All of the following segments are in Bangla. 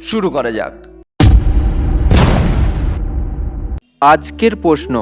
শুরু করা যাক। আজকের প্রশ্ন,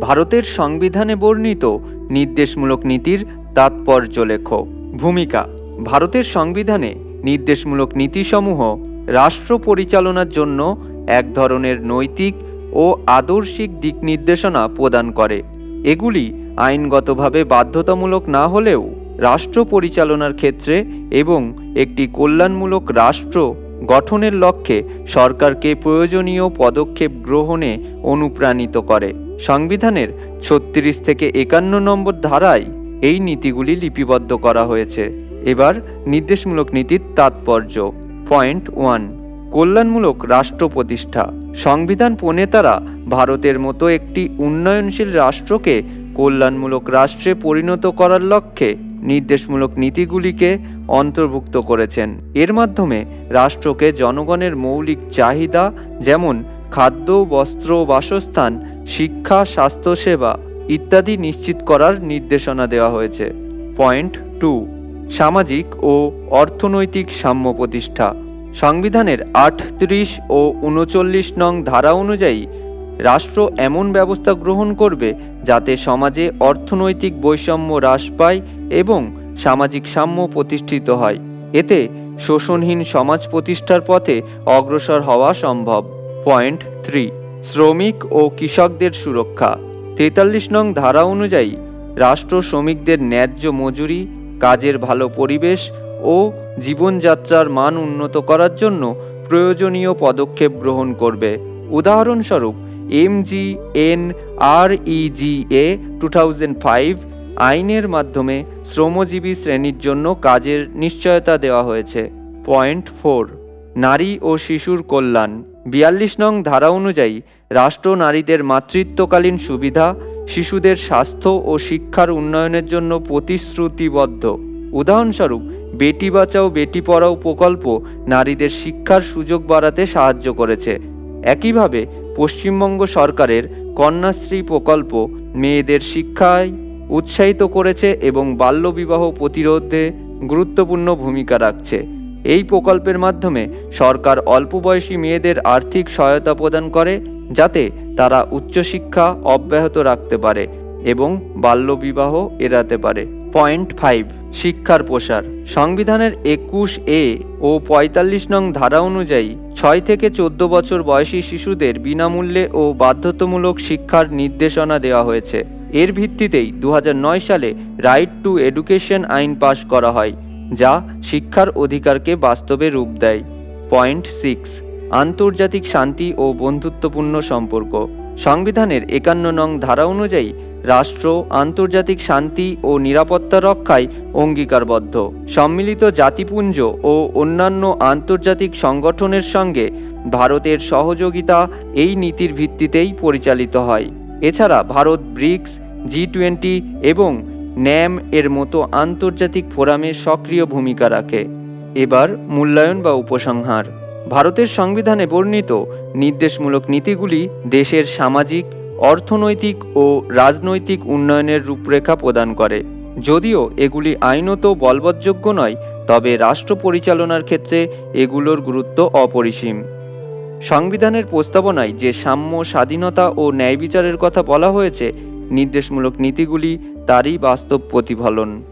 ভারতের সংবিধানে বর্ণিত নির্দেশমূলক নীতির তাৎপর্য লেখো। ভূমিকা, ভারতের সংবিধানে নির্দেশমূলক নীতিসমূহ রাষ্ট্র পরিচালনার জন্য এক ধরনের নৈতিক ও আদর্শিক দিক নির্দেশনা প্রদান করে। এগুলি আইনগতভাবে বাধ্যতামূলক না হলেও রাষ্ট্র পরিচালনার ক্ষেত্রে এবং একটি কল্যাণমূলক রাষ্ট্র গঠনের লক্ষ্যে সরকারকে প্রয়োজনীয় পদক্ষেপ গ্রহণে অনুপ্রাণিত করে। সংবিধানের ছত্রিশ থেকে একান্ন নম্বর ধারায় এই নীতিগুলি লিপিবদ্ধ করা হয়েছে। এবার নির্দেশমূলক নীতির তাৎপর্য। পয়েন্ট ওয়ান, কল্যাণমূলক রাষ্ট্র প্রতিষ্ঠা। সংবিধান প্রণেতারা ভারতের মতো একটি উন্নয়নশীল রাষ্ট্রকে কল্যাণমূলক রাষ্ট্রে পরিণত করার লক্ষ্যে নির্দেশমূলক নীতিগুলিকে অন্তর্ভুক্ত করেছেন। এর মাধ্যমে রাষ্ট্রকে জনগণের মৌলিক চাহিদা যেমন খাদ্য, বস্ত্র, বাসস্থান, শিক্ষা, স্বাস্থ্যসেবা ইত্যাদি নিশ্চিত করার নির্দেশনা দেওয়া হয়েছে। পয়েন্ট টু, সামাজিক ও অর্থনৈতিক সাম্য প্রতিষ্ঠা। সংবিধানের আটত্রিশ ও উনচল্লিশ নং ধারা অনুযায়ী রাষ্ট্র এমন ব্যবস্থা গ্রহণ করবে যাতে সমাজে অর্থনৈতিক বৈষম্য হ্রাস পায় এবং সামাজিক সাম্য প্রতিষ্ঠিত হয়। এতে শোষণহীন সমাজ প্রতিষ্ঠার পথে অগ্রসর হওয়া সম্ভব। পয়েন্ট থ্রি, শ্রমিক ও কৃষকদের সুরক্ষা। তেতাল্লিশ নং ধারা অনুযায়ী, রাষ্ট্র শ্রমিকদের ন্যায্য মজুরি, কাজের ভালো পরিবেশ ও জীবনযাত্রার মান উন্নত করার জন্য প্রয়োজনীয় পদক্ষেপ গ্রহণ করবে। উদাহরণস্বরূপ, M G N R E G A, two thousand five আইনের মাধ্যমে শ্রমজীবী শ্রেণির জন্য কাজের নিশ্চয়তা দেওয়া হয়েছে। পয়েন্ট ফোর, নারী ও শিশুর কল্যাণ। বিয়াল্লিশ নং ধারা অনুযায়ী, রাষ্ট্র নারীদের মাতৃত্বকালীন সুবিধা, শিশুদের স্বাস্থ্য ও শিক্ষার উন্নয়নের জন্য প্রতিশ্রুতিবদ্ধ। উদাহরণস্বরূপ, বেটি বাঁচাও, বেটি পড়াও প্রকল্প নারীদের শিক্ষার সুযোগ বাড়াতে সাহায্য করেছে। একইভাবে, পশ্চিমবঙ্গ সরকারের কন্যাশ্রী প্রকল্প মেয়েদের শিক্ষায় উৎসাহিত করেছে এবং বাল্যবিবাহ প্রতিরোধে গুরুত্বপূর্ণ ভূমিকা রাখছে। এই প্রকল্পের মাধ্যমে সরকার অল্প বয়সী মেয়েদের আর্থিক সহায়তা প্রদান করে, যাতে তারা উচ্চশিক্ষা অব্যাহত রাখতে পারে এবং বাল্যবিবাহ এড়াতে পারে। পয়েন্ট ফাইভ, শিক্ষার প্রসার। সংবিধানের একুশ এ ও পঁয়তাল্লিশ নং ধারা অনুযায়ী ছয় থেকে চোদ্দ বছর বয়সী শিশুদের বিনামূল্যে ও বাধ্যতামূলক শিক্ষার নির্দেশনা দেওয়া হয়েছে। এর ভিত্তিতেই দু হাজার নয় সালে রাইট টু এডুকেশন আইন পাশ করা হয়, যা শিক্ষার অধিকারকে বাস্তবে রূপ দেয়। পয়েন্ট সিক্স, আন্তর্জাতিক শান্তি ও বন্ধুত্বপূর্ণ সম্পর্ক। সংবিধানের একান্ন নং ধারা অনুযায়ী, রাষ্ট্র, আন্তর্জাতিক শান্তি ও নিরাপত্তা রক্ষায় অঙ্গীকারবদ্ধ। সম্মিলিত জাতিপুঞ্জ ও অন্যান্য আন্তর্জাতিক সংগঠনের সঙ্গে ভারতের সহযোগিতা এই নীতির ভিত্তিতেই পরিচালিত হয়। এছাড়া ভারত ব্রিক্স জি টোয়েন্টি এবং ন্যাম এর মতো আন্তর্জাতিক ফোরামে সক্রিয় ভূমিকা রাখে। এবার মূল্যায়ন বা উপসংহার। ভারতের সংবিধানে বর্ণিত নির্দেশমূলক নীতিগুলি দেশের সামাজিক, অর্থনৈতিক ও রাজনৈতিক উন্নয়নের রূপরেখা প্রদান করে। যদিও এগুলি আইনত বলবৎযোগ্য নয়, তবে রাষ্ট্র পরিচালনার ক্ষেত্রে এগুলোর গুরুত্ব অপরিসীম। সংবিধানের প্রস্তাবনায় যে সাম্য, স্বাধীনতা ও ন্যায় বিচারের কথা বলা হয়েছে, নির্দেশমূলক নীতিগুলি তারই বাস্তব প্রতিফলন।